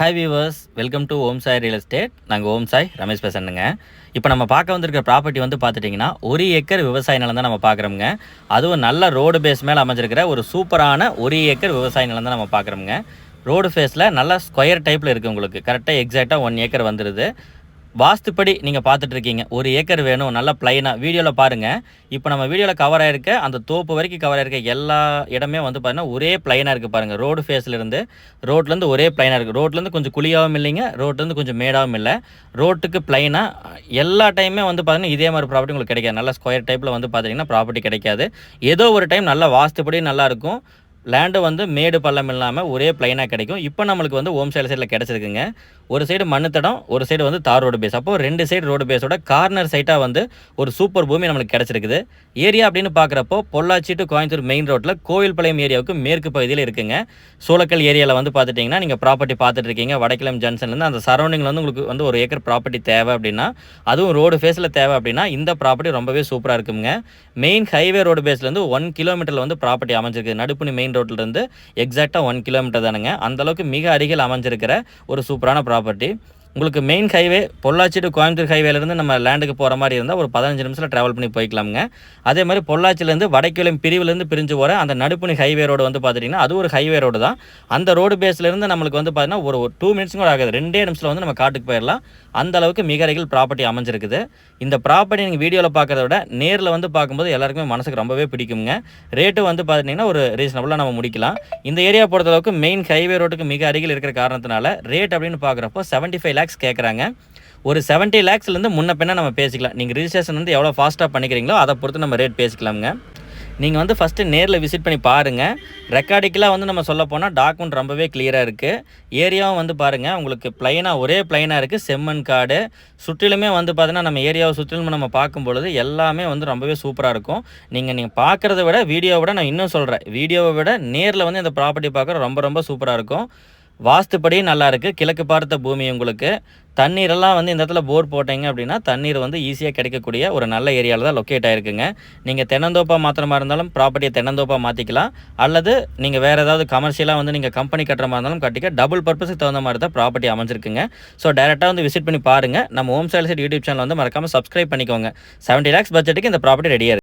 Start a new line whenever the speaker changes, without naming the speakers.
Hi viewers welcome to Om Sai real estate நாங்கள் ஓம் சாய் ரமேஷ் பேசணுங்க இப்போ நம்ம பார்க்க வந்திருக்கிற ப்ராப்பர்ட்டி வந்து பார்த்துட்டிங்கன்னா ஒரு ஏக்கர் விவசாய நிலம் தான் நம்ம பார்க்குறோங்க அதுவும் நல்ல ரோடு பேஸ் மேலே அமைஞ்சிருக்கிற ஒரு சூப்பரான ஒரு ஏக்கர் விவசாய நிலம் தான் நம்ம பார்க்குறோங்க ரோடு ஃபேஸில் நல்லா ஸ்கொயர் டைப்பில் இருக்குது உங்களுக்கு. கரெக்டாக எக்ஸாக்டாக ஒன் ஏக்கர் வந்துடுது வாஸ்துப்படி நீங்கள் பார்த்துட்ருக்கீங்க. ஒரு ஏக்கர் வேணும் நல்லா ப்ளைனாக வீடியோவில் பாருங்கள் இப்போ நம்ம வீடியோவில் கவர் ஆகிருக்க அந்த தோப்பு வரைக்கும் கவர் ஆகிருக்க எல்லா இடமே வந்து பார்த்தீங்கன்னா ஒரே ப்ளைனாக இருக்குது பாருங்கள் ரோடு ஃபேஸ்லேருந்து ரோட்லேருந்து ஒரே ப்ளைனாக இருக்குது ரோட்லேருந்து கொஞ்சம் குழியாகவும் இல்லைங்க ரோட்லேருந்து கொஞ்சம் மேடாகவும் இல்லை. ரோட்டுக்கு ப்ளைனாக எல்லா டைமே வந்து பார்த்தீங்கன்னா இதே மாதிரி ப்ராப்பர்ட்டி உங்களுக்கு கிடைக்காது. நல்லா ஸ்கொயர் டைப்பில் வந்து பார்த்தீங்கன்னா ப்ராப்பர்ட்டி கிடைக்காது. ஏதோ ஒரு டைம் நல்லா வாஸ்துப்படி நல்லாயிருக்கும் லேண்டு வந்து மேடு பள்ளம் இல்லாமல் ஒரே ப்ளைனாக கிடைக்கும். இப்போ நம்மளுக்கு வந்து ஓம் சைடு சைடில் கிடச்சிருக்குங்க. ஒரு சைடு மண்ணுத்தடம் ஒரு சைடு வந்து தார் ரோடு பேஸ் அப்போது ரெண்டு சைடு ரோடு பேஸோட கார்னர் சைட்டாக வந்து ஒரு சூப்பர் பூமி நம்மளுக்கு கிடச்சிருக்குது. ஏரியா அப்படின்னு பார்க்குறப்போ பொள்ளாச்சி டு கோயம்புத்தூர் மெயின் ரோட்டில் கோவில்பாளையம் ஏரியாவுக்கு மேற்கு பகுதியில் இருக்குங்க. சூளக்கல் ஏரியாவில் வந்து பார்த்துட்டிங்கன்னா நீங்கள் ப்ராப்பர்ட்டி பார்த்துட்டு இருக்கீங்க. வடக்கிழம் ஜங்ஷன்லேருந்து அந்த சரௌண்டிங்கில் வந்து உங்களுக்கு வந்து ஒரு ஏக்கர் ப்ராப்பர்ட்டி தேவை அப்படின்னா அதுவும் ரோடு ஃபேஸில் தேவை அப்படின்னா இந்த ப்ராப்பர்ட்டி ரொம்பவே சூப்பராக இருக்குங்க. மெயின் ஹைவே ரோடு பேஸ்லேருந்து ஒன் கிலோமீட்டரில் வந்து ப்ராப்பர்ட்டி அமைஞ்சிருக்கு. நடுப்புணி மெயின் ரோட்லேருந்து எக்ஸாக்டாக ஒன் கிலோமீட்டர் தானுங்க. அந்தளவுக்கு மிக அருகில் அமைஞ்சிருக்கிற ஒரு சூப்பரான ப்ராப்பர்ட்டி உங்களுக்கு main highway Pollachi to Coimbatore ஹைவேலேருந்து நம்ம லேண்டுக்கு போகிற மாதிரி இருந்தால் ஒரு பதினஞ்சு நிமிஷத்தில் ட்ராவல் பண்ணி போய்க்கலாமுங்க. அதே மாதிரி பொள்ளாச்சிலேருந்து வடக்கிழம் பிரிவுலேருந்து பிரிஞ்சு போகிற அந்த நடுப்புணி ஹைவே ரோடு வந்து பார்த்துட்டிங்கன்னா அது ஒரு ஹைவே ரோடு தான். அந்த ரோடு பேஸ்லேருந்து நம்மளுக்கு வந்து பார்த்தீங்கன்னா ஒரு டூ மினிட்ஸ் கூட ஆகாது. ரெண்டே நிமிஷத்தில் வந்து நம்ம காட்டுக்கு போயிடலாம். அந்த அளவுக்கு மிக அருகில் ப்ராப்பர்ட்டி அமைஞ்சிருக்குது. இந்த ப்ராப்பர்ட்டி நீங்கள் வீடியோவில் பார்க்குறத விட நேரில் வந்து பார்க்கும்போது எல்லாருக்குமே மனசுக்கு ரொம்பவே பிடிக்குங்க. ரேட்டு வந்து பார்த்துட்டிங்கன்னா ஒரு ரீசனபுளாக நம்ம முடிக்கலாம். இந்த ஏரியா பொறுத்தளவுக்கு மெயின் ஹைவே ரோட்டுக்கு மிக அருகில் இருக்கிற காரணத்தினால ரேட் அப்படின்னு பார்க்குறப்போ செவன்ட்டி ஃபைவ் லேக்ஸ் கேட்குறாங்க ஒரு செவன்ட்டி லேக்ஸ்லேருந்து முன்ன பின்ன நம்ம பேசிக்கலாம். நீங்கள் ரிஜிஸ்ட்ரேஷன் வந்து எவ்வளோ ஃபாஸ்ட்டாக பண்ணிக்கிறீங்களோ அதை பொறுத்து நம்ம ரேட் பேசிக்கலாமுங்க. நீங்கள் வந்து ஃபஸ்ட்டு நேரில் விசிட் பண்ணி பாருங்கள் ரெக்கார்டிக்கலாக வந்து நம்ம சொல்ல போனால் டாக்குமெண்ட் ரொம்பவே கிளியராக இருக்குது ஏரியாவும் வந்து பாருங்கள் உங்களுக்கு ப்ளைனாக ஒரே ப்ளைனாக இருக்குது செம்மண் காடு சுற்றிலுமே வந்து பார்த்தீங்கன்னா நம்ம ஏரியாவை சுற்றிலும் நம்ம பார்க்கும் பொழுது எல்லாமே வந்து ரொம்பவே சூப்பராக இருக்கும். நீங்கள் நீங்கள் பார்க்குறத விட வீடியோவை விட நான் இன்னும் சொல்கிறேன் வீடியோவை விட நேரில் வந்து இந்த ப்ராப்பர்ட்டி பார்க்குற ரொம்ப ரொம்ப சூப்பராக இருக்கும். வாஸ்துப்படி நல்லா கிழக்கு பார்த்த பூமி உங்களுக்கு. தண்ணீரெல்லாம் வந்து இந்த இடத்துல போர் போட்டிங்க அப்படின்னா தண்ணீர் வந்து ஈஸியாக கிடைக்கக்கூடிய ஒரு நல்ல ஏரியாவில் தான் லொக்கேட் ஆகிருக்குங்க நீங்கள் தென்னந்தோப்பாக மாத்திரமா இருந்தாலும் ப்ராப்பர்ட்டியை தென்னந்தோப்பாக மாற்றிக்கலாம் அல்லது நீங்கள் வேறு ஏதாவது கமர்ஷியலாக வந்து நீங்கள் கம்பெனி கட்டுற மாதிரி இருந்தாலும் கட்டிக்க டபுள் பர்பஸுக்கு தகுந்த மாதிரி தான் ப்ராப்பர்ட்டி அமைஞ்சிருக்குங்க. ஸோ டேரெக்டாக வந்து விசிட் பண்ணி பாருங்கள் நம்ம ஹோம் சேல்ஸ் யூடியூப் சேனல் வந்து மறக்காமல் சப்ஸ்கிரைப் பண்ணிக்கோங்க. செவன்ட்டி லேக்ஸ் பட்ஜெட்டுக்கு இந்த ப்ராப்பர்ட்டி ரெடியாக